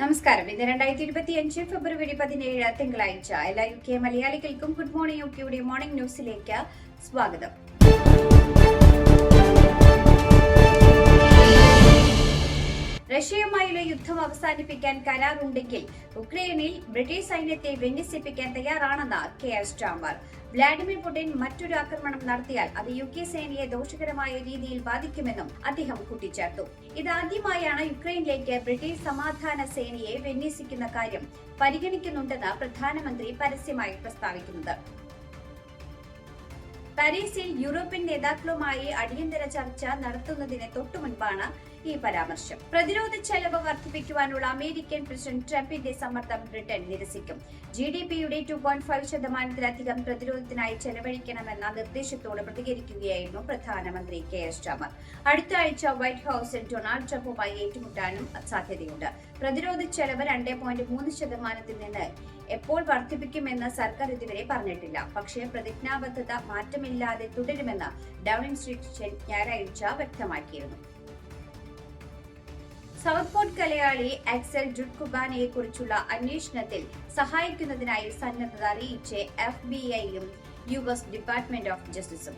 നമസ്കാരം. ഇന്ന് രണ്ടായിരത്തി ഇരുപത്തി അഞ്ച് ഫെബ്രുവരി പതിനേഴ് തിങ്കളാഴ്ച. എല്ലാ യു കെ മലയാളികൾക്കും ഗുഡ് മോർണിംഗ്. യു കെയുടെ മോർണിംഗ് ന്യൂസിലേക്ക് സ്വാഗതം. റഷ്യയുമായുള്ള യുദ്ധം അവസാനിപ്പിക്കാൻ കരാറുണ്ടെങ്കിൽ ഉക്രൈനിൽ ബ്രിട്ടീഷ് സൈന്യത്തെ വിന്യസിപ്പിക്കാൻ തയ്യാറാണെന്ന് കെ എസ് സ്റ്റാമർ. വ്ളാഡിമിർ പുടിൻ മറ്റൊരു ആക്രമണം നടത്തിയാൽ അത് യു കെ സേനയെ ദോഷകരമായ രീതിയിൽ ബാധിക്കുമെന്നും അദ്ദേഹം കൂട്ടിച്ചേർത്തു. ഇതാദ്യമായാണ് യുക്രൈനിലേക്ക് ബ്രിട്ടീഷ് സമാധാന സേനയെ വിന്യസിക്കുന്ന കാര്യം പരിഗണിക്കുന്നുണ്ടെന്ന് പ്രധാനമന്ത്രി പരസ്യമായി പ്രസ്താവിക്കുന്നത്. പാരീസിൽ യൂറോപ്യൻ നേതാക്കളുമായി അടിയന്തര ചർച്ച നടത്തുന്നതിന് തൊട്ടുമുൻപാണ് ഈ പരാമർശം. പ്രതിരോധ ചെലവ് വർദ്ധിപ്പിക്കുവാനുള്ള അമേരിക്കൻ പ്രസിഡന്റ് ട്രംപിന്റെ സമ്മർദ്ദം ബ്രിട്ടൻ നിരസിക്കും. ജി ഡി പിയുടെ ടു പോയിന്റ് ഫൈവ് ശതമാനത്തിലധികം പ്രതിരോധത്തിനായി ചെലവഴിക്കണമെന്ന നിർദ്ദേശത്തോട് പ്രതികരിക്കുകയായിരുന്നു പ്രധാനമന്ത്രി കെ എസ് രാമർ അടുത്ത ആഴ്ച വൈറ്റ് ഹൌസിൽ ഡൊണാൾഡ് ട്രംപുമായി ഏറ്റുമുട്ടാനും സാധ്യതയുണ്ട്. പ്രതിരോധ ചെലവ് രണ്ട് പോയിന്റ് മൂന്ന് ശതമാനത്തിൽ നിന്ന് എപ്പോൾ വർദ്ധിപ്പിക്കുമെന്ന് സർക്കാർ ഇതുവരെ പറഞ്ഞിട്ടില്ല. പക്ഷേ പ്രതിജ്ഞാബദ്ധത മാറ്റമില്ലാതെ തുടരുമെന്ന് ഡൌണിംഗ് സ്ട്രീറ്റ് ഞായറാഴ്ച വ്യക്തമാക്കിയിരുന്നു. സൗത്ത് കലയാളി എക്സൽ ജുഡ്കുബാനയെ കുറിച്ചുള്ള അന്വേഷണത്തിൽ സഹായിക്കുന്നതിനായി സന്നദ്ധത അറിയിച്ച് എഫ് ബി ഐയും യു എസ് ഡിപ്പാർട്ട്മെന്റ് ഓഫ് ജസ്റ്റിസും.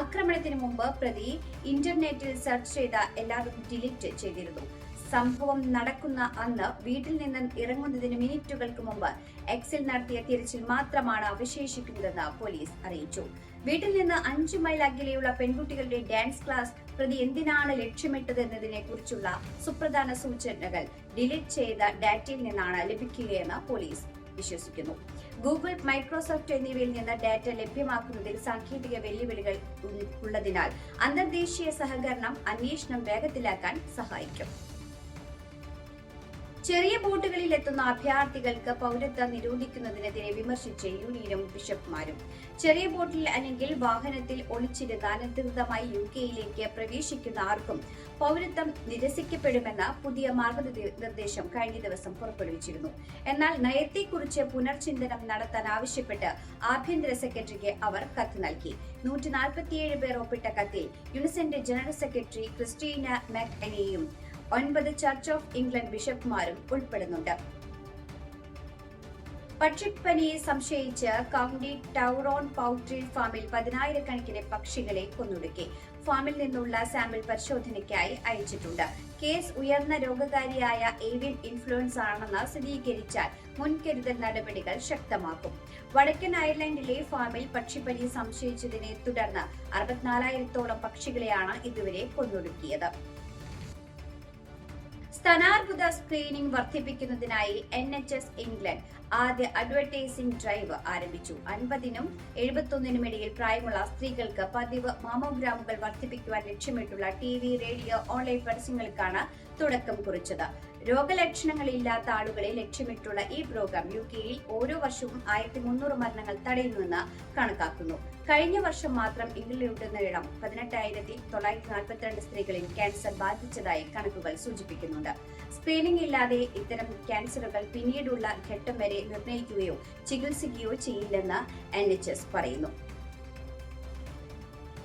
ആക്രമണത്തിന് മുമ്പ് പ്രതി ഇന്റർനെറ്റിൽ സെർച്ച് ചെയ്ത എല്ലാവരും ഡിലീറ്റ് ചെയ്തിരുന്നു. സംഭവം നടക്കുന്ന അന്ന് വീട്ടിൽ നിന്ന് ഇറങ്ങുന്നതിന് മിനിറ്റുകൾക്ക് മുമ്പ് എക്സിൽ നടത്തിയ തിരച്ചിൽ മാത്രമാണ് അവശേഷിക്കുന്നതെന്ന് പോലീസ് അറിയിച്ചു. വീട്ടിൽ നിന്ന് അഞ്ചു മൈൽ അകലെയുള്ള പെൺകുട്ടികളുടെ ഡാൻസ് ക്ലാസ് പ്രതി എന്തിനാണ് ലക്ഷ്യമിട്ടതെന്നതിനെ കുറിച്ചുള്ള സുപ്രധാന സൂചനകൾ ഡിലീറ്റ് ചെയ്ത ഡാറ്റയിൽ നിന്നാണ് ലഭിക്കുകയെന്ന് പോലീസ് വിശ്വസിക്കുന്നു. ഗൂഗിൾ മൈക്രോസോഫ്റ്റ് എന്നിവയിൽ നിന്ന് ഡാറ്റ ലഭ്യമാക്കുന്നതിൽ സാങ്കേതിക വെല്ലുവിളികൾ ഉള്ളതിനാൽ അന്തർദേശീയ സഹകരണം അന്വേഷണം വേഗത്തിലാക്കാൻ സഹായിക്കും. ചെറിയ ബോട്ടുകളിൽ എത്തുന്ന അഭയാർത്ഥികൾക്ക് പൗരത്വം നിരോധിക്കുന്നതിനെതിരെ വിമർശിച്ച് യൂണിയനും ബിഷപ്പ്മാരും. ചെറിയ ബോട്ടിൽ അല്ലെങ്കിൽ വാഹനത്തിൽ ഒളിച്ചിരുന്ന് അനധികൃതമായി യു കെയിലേക്ക് പ്രവേശിക്കുന്ന ആർക്കും പൗരത്വം നിരസിക്കപ്പെടുമെന്ന പുതിയ മാർഗനിർദ്ദേശം കഴിഞ്ഞ ദിവസം പുറപ്പെടുവിച്ചിരുന്നു. എന്നാൽ നയത്തെക്കുറിച്ച് പുനർചിന്തനം നടത്താൻ ആവശ്യപ്പെട്ട് ആഭ്യന്തര സെക്രട്ടറിക്ക് അവർ കത്ത് നൽകി. നൂറ്റി നാൽപ്പത്തിയേഴ് പേർ ഒപ്പിട്ട കത്തിൽ യുണിസെന്റ് ജനറൽ സെക്രട്ടറി ക്രിസ്റ്റീന മെക്കനെയും ഒൻപത് ചർച്ച് ഓഫ് ഇംഗ്ലണ്ട് ബിഷപ്പ്മാരും ഉൾപ്പെടുന്നുണ്ട്. പക്ഷിപ്പനിയെ സംശയിച്ച് കൗണ്ടി ടൗറോൺ പൗട്രി ഫാമിൽ പതിനായിരക്കണക്കിന് പക്ഷികളെ കൊന്നൊടുക്കി. ഫാമിൽ നിന്നുള്ള സാമ്പിൾ പരിശോധനയ്ക്കായി അയച്ചിട്ടുണ്ട്. കേസ് ഉയർന്ന രോഗകാരിയായ ഏവിയൻ ഇൻഫ്ലുവൻസ് ആണെന്ന് സ്ഥിരീകരിച്ചാൽ മുൻകരുതൽ നടപടികൾ ശക്തമാക്കും. വടക്കൻ അയർലൻഡിലെ ഫാമിൽ പക്ഷിപ്പനി സംശയിച്ചതിനെ തുടർന്ന് അറുപത്തിനാലായിരത്തോളം പക്ഷികളെയാണ് ഇതുവരെ കൊന്നൊടുക്കിയത്. സ്ഥാനാർബുദ സ്ക്രീനിംഗ് വർദ്ധിപ്പിക്കുന്നതിനായി എൻ എച്ച് എസ് ഇംഗ്ലണ്ട് ആദ്യ അഡ്വർടൈസിംഗ് ഡ്രൈവ് ആരംഭിച്ചു. അൻപതിനും എഴുപത്തൊന്നിനും ഇടയിൽ പ്രായമുള്ള സ്ത്രീകൾക്ക് പതിവ് മാമോഗ്രാമുകൾ വർദ്ധിപ്പിക്കുവാൻ ലക്ഷ്യമിട്ടുള്ള ടി വി റേഡിയോ ഓൺലൈൻ പരസ്യങ്ങൾക്കാണ് തുടക്കം കുറിച്ചത്. രോഗലക്ഷണങ്ങളില്ലാത്ത ആളുകളെ ലക്ഷ്യമിട്ടുള്ള ഈ പ്രോഗ്രാം യു കെയിൽ ഓരോ വർഷവും ആയിരത്തി മുന്നൂറ് മരണങ്ങൾ തടയുന്നുവെന്ന് കണക്കാക്കുന്നു. കഴിഞ്ഞ വർഷം മാത്രം ഇംഗ്ലണ്ടിലുടനീളം പതിനെട്ടായിരത്തി തൊള്ളായിരത്തി നാൽപ്പത്തിരണ്ട് സ്ത്രീകളിൽ ക്യാൻസർ ബാധിച്ചതായി കണക്കുകൾ സൂചിപ്പിക്കുന്നുണ്ട്. സ്ക്രീനിംഗ് ഇല്ലാതെ ഇത്തരം ക്യാൻസറുകൾ പിന്നീടുള്ള ഘട്ടം വരെ നിർണയിക്കുകയോ ചികിത്സിക്കുകയോ ചെയ്യില്ലെന്ന് എൻ പറയുന്നു.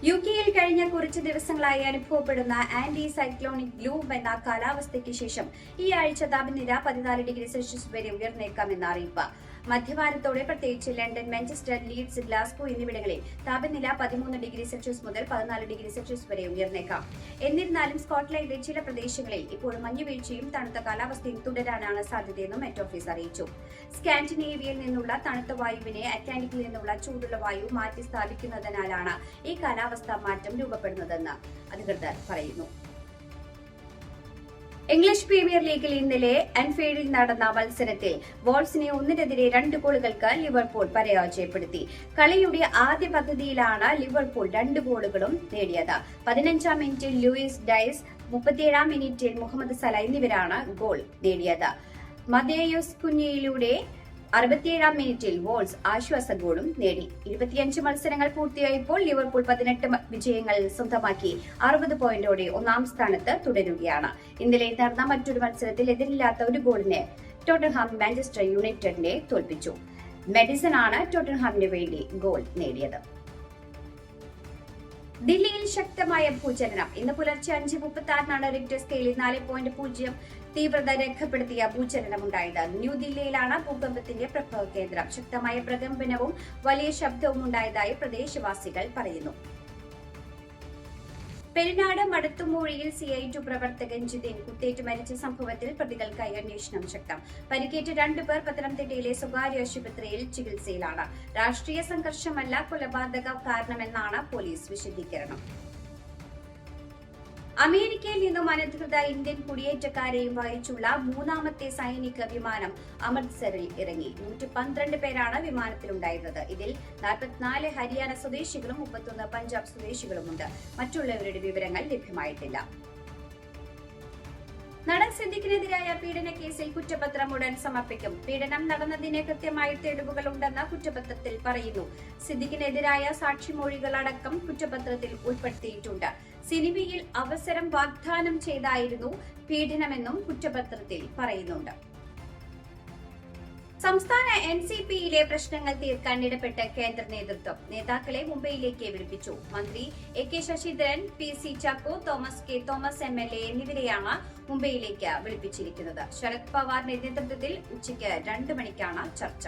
യു കെയിൽ കഴിഞ്ഞ കുറച്ച് ദിവസങ്ങളായി അനുഭവപ്പെടുന്ന ആന്റി സൈക്ലോണിക് ഗ്ലൂം എന്ന കാലാവസ്ഥയ്ക്ക് ശേഷം ഈ ആഴ്ച താപനില പതിനാല് ഡിഗ്രി സെൽഷ്യസ് വരെ ഉയർന്നേക്കാമെന്ന അറിയിപ്പ്. മധ്യവാരത്തോടെ പ്രത്യേകിച്ച് ലണ്ടൻ മാഞ്ചസ്റ്റർ ലീഡ്സ് ഗ്ലാസ്കോ എന്നിവിടങ്ങളിൽ താപനില പതിമൂന്ന് ഡിഗ്രി സെൽഷ്യസ് മുതൽ പതിനാല് ഡിഗ്രി സെൽഷ്യസ് വരെ ഉയർന്നേക്കാം. എന്നിരുന്നാലും സ്കോട്ട്ലൻഡിലെ ചില പ്രദേശങ്ങളിൽ ഇപ്പോൾ മഞ്ഞുവീഴ്ചയും തണുത്ത കാലാവസ്ഥയും തുടരാനാണ് സാധ്യതയെന്നും മെറ്റ് ഓഫീസ് അറിയിച്ചു. സ്കാൻഡിനേവിയയിൽ നിന്നുള്ള തണുത്ത വായുവിനെ അറ്റ്ലാന്റിക്കിൽ നിന്നുള്ള ചൂടുള്ള വായു മാറ്റി സ്ഥാപിക്കുന്നതിനാലാണ് ഈ കാലാവസ്ഥ മാറ്റം രൂപപ്പെടുന്നതെന്ന് അധികൃതർ പറയുന്നു. ഇംഗ്ലീഷ് പ്രീമിയർ ലീഗിൽ ഇന്നലെ അൻഫീൽഡിൽ നടന്ന മത്സരത്തിൽ വോൾസിനെ ഒന്നിനെതിരെ രണ്ട് ഗോളുകൾക്ക് ലിവർപൂൾ പരാജയപ്പെടുത്തി. കളിയുടെ ആദ്യ പദ്ധതിയിലാണ് ലിവർപൂൾ രണ്ട് ഗോളുകളും നേടിയത്. പതിനഞ്ചാം മിനിറ്റിൽ ലൂയിസ് ഡൈസ് മുപ്പത്തിയേഴാം മിനിറ്റിൽ മുഹമ്മദ് സല എന്നിവരാണ് ഗോൾ നേടിയത്. മദേയോസ് കുഞ്ഞിയിലൂടെ അറുപത്തിയേഴാം മിനിറ്റിൽ വോൾസ് ആശ്വാസ ഗോളും നേടി. ഇരുപത്തിയഞ്ച് മത്സരങ്ങൾ പൂർത്തിയായപ്പോൾ ലിവർപൂൾ പതിനെട്ട് വിജയങ്ങൾ സ്വന്തമാക്കി അറുപത് പോയിന്റോടെ ഒന്നാം സ്ഥാനത്ത് തുടരുകയാണ്. ഇന്നലെ നടന്ന മറ്റൊരു മത്സരത്തിൽ എതിരില്ലാത്ത ഒരു ഗോളിന് ടോട്ടൻഹാം മാഞ്ചസ്റ്റർ യുണൈറ്റഡിനെ തോൽപ്പിച്ചു. മെഡിസൺ ആണ് ടോട്ടൻഹാമിന് വേണ്ടി ഗോൾ നേടിയത്. ദില്ലിയിൽ ശക്തമായ ഭൂചലനം. ഇന്ന് പുലർച്ചെ അഞ്ച് മുപ്പത്തി ആറിനാണ് റിക്ടർ സ്കെയിലിൽ നാല് പോയിന്റ് പൂജ്യം തീവ്രത രേഖപ്പെടുത്തിയ ഭൂചലനം ഭൂചലനമുണ്ടായത് ന്യൂഡൽഹിയിലാണ് ഭൂകമ്പത്തിന്റെ പ്രഭവ കേന്ദ്രം ശക്തമായ പ്രകമ്പനവും വലിയ ശബ്ദവും ഉണ്ടായതായി പ്രദേശവാസികൾ പറയുന്നു. പെരിനാട് മടത്തുമൂഴിയിൽ സി ഐ ടു പ്രവർത്തകൻ ജിതിൻ കുത്തേറ്റ് മരിച്ച സംഭവത്തിൽ പ്രതികൾക്കായി അന്വേഷണം ശക്തം. പരിക്കേറ്റ രണ്ടുപേർ പത്തനംതിട്ടയിലെ സ്വകാര്യ ആശുപത്രിയിൽ ചികിത്സയിലാണ്. രാഷ്ട്രീയ സംഘർഷമല്ല കൊലപാതക കാരണമെന്നാണ് പോലീസ് വിശദീകരണം. അമേരിക്കയിൽ നിന്നും അനധികൃത ഇന്ത്യൻ കുടിയേറ്റക്കാരെയും വഹിച്ചുള്ള മൂന്നാമത്തെ സൈനിക വിമാനം അമൃത്സറിൽ ഇറങ്ങി. നൂറ്റി പന്ത്രണ്ട് പേരാണ് വിമാനത്തിലുണ്ടായിരുന്നത്. ഇതിൽ നാൽപ്പത്തിനാല് ഹരിയാന സ്വദേശികളും മുപ്പത്തൊന്ന് പഞ്ചാബ് സ്വദേശികളുമുണ്ട്. മറ്റുള്ളവരുടെ വിവരങ്ങൾ ലഭ്യമായിട്ടില്ല. നടൻ സിദ്ദിഖിനെതിരായ പീഡന കേസിൽ കുറ്റപത്രം ഉടൻ സമർപ്പിക്കും. പീഡനം നടന്നതിന് കൃത്യമായ തെളിവുകൾ ഉണ്ടെന്ന് കുറ്റപത്രത്തിൽ പറയുന്നു. സിദ്ദിഖിനെതിരായ സാക്ഷിമൊഴികളടക്കം കുറ്റപത്രത്തിൽ ഉൾപ്പെടുത്തിയിട്ടുണ്ട്. സിനിമയിൽ അവസരം വാഗ്ദാനം ചെയ്തായിരുന്നു പീഡനമെന്നും കുറ്റപത്രത്തിൽ പറയുന്നുണ്ട്. സംസ്ഥാന എൻ സി പിയിലെ പ്രശ്നങ്ങൾ തീർക്കാൻ ഇടപെട്ട കേന്ദ്ര നേതൃത്വം നേതാക്കളെ മുംബൈയിലേക്ക് വിളിപ്പിച്ചു. മന്ത്രി A K Sasidharan P C Chacko Thomas K Thomas M L A എന്നിവരെയാണ് മുംബൈയിലേക്ക് വിളിപ്പിച്ചിരിക്കുന്നത്. ശരത് പവാറിന്റെ നേതൃത്വത്തിൽ ഉച്ചയ്ക്ക് രണ്ട് മണിക്കാണ് ചർച്ച.